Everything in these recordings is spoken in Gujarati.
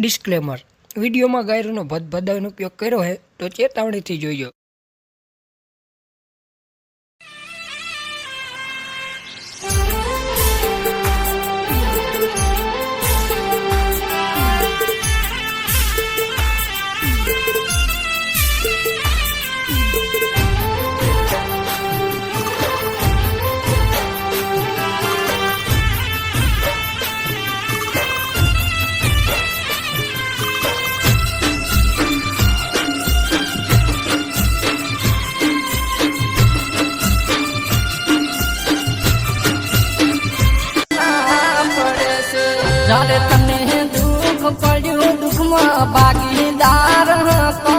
ડિસ્ક્લેમર વિડીયોમાં ગાયરોનો ભદભદાયનો ઉપયોગ કર્યો હોય તો ચેતવણીથી જોઈજો. જ્યારે તને દુઃખ પડ્યું, દુઃખમાં ભાગીદાર હતો.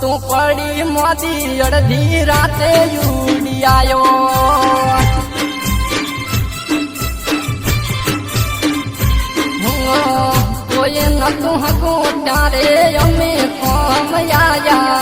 તું પડી મોતી અડધી રાતે ઉડી આવ્યો કોઈ નતું હતું ત્યારે અમે કોમ આયા.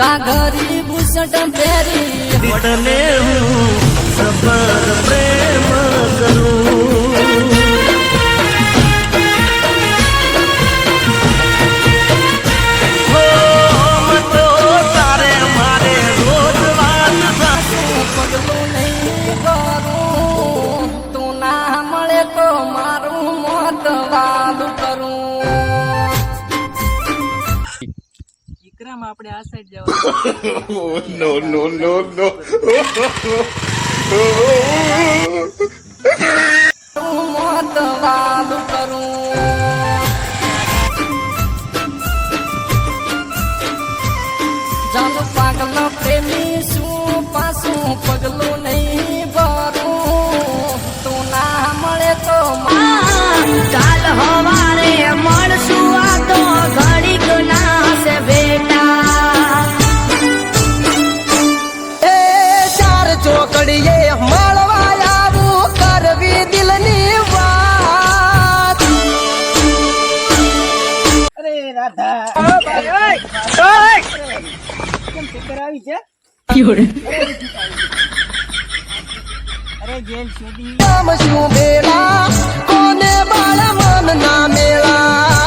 ગાઘરી ભૂષણ પહેરી. તને હું સબર પ્રેમ આપણે આ સાઈડ જવાનું. નો નો નો no, આવી છે. અરે જેલ સુધી નામ મેળા કોને બાળા મન ના મેળા?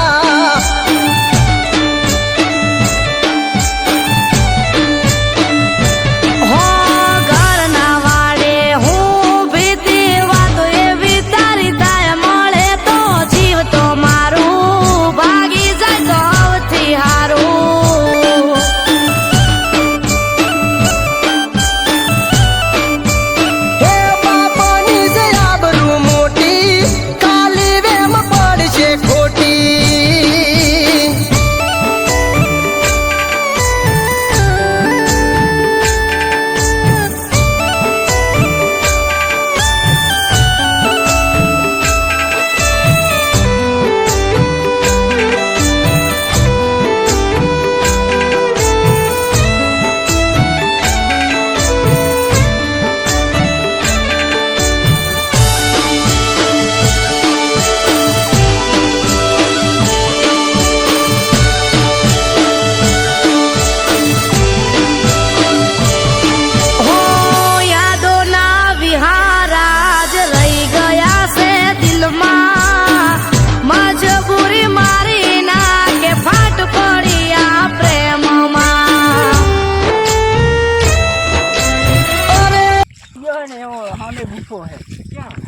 સામે હે. ક્યાં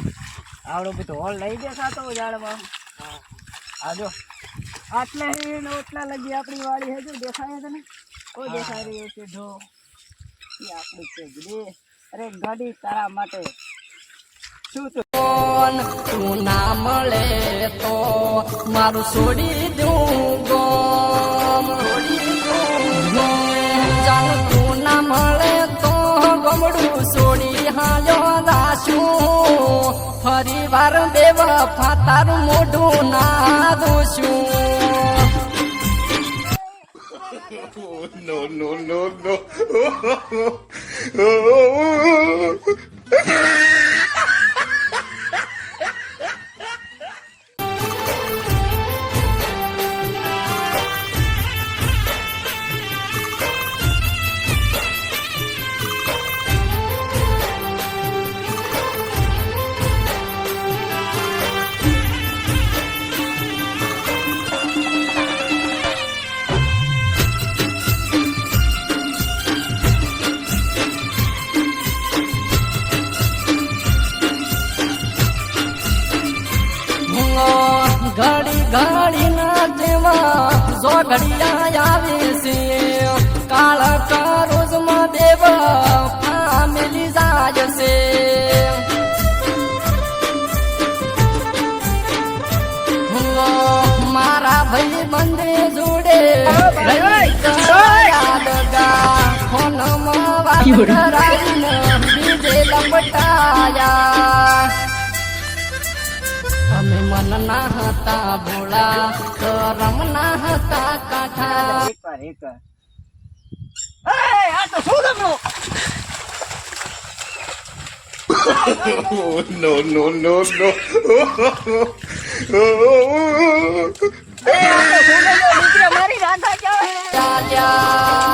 આવડો બધો હોલ લઈ દેખાતો ઝાડમાં આ જો. આટલા હે ને ઓટલા લગી આપણી વાડી હે જો. દેખાય તને કોઈ દેખાય રહ્યો છે ઢો એ આપણી છે ગીરી. અરે ગાડી તારા માટે. શું તું? કોણ તું ના મળે તો મારું છોડી દઉં ગોમ. છોડી પાછું ફરી વાર બેવફા તારું મોઢું ના દોશું no, no, no, no. ઘડી ઘડી ના જેવા જો ઘડિયા આવે છે. કાળ કરોજમાં દેવ ફામેલી જાય છે. મારા ભાઈ બંધે જોડે ફોનમાં વાત કરાવીને મન ના હતા ભોળા કરમ ના હતા કાઠા આ તો શું રમણું Oh, no, no, no, no. મારી રાધા ક્યાં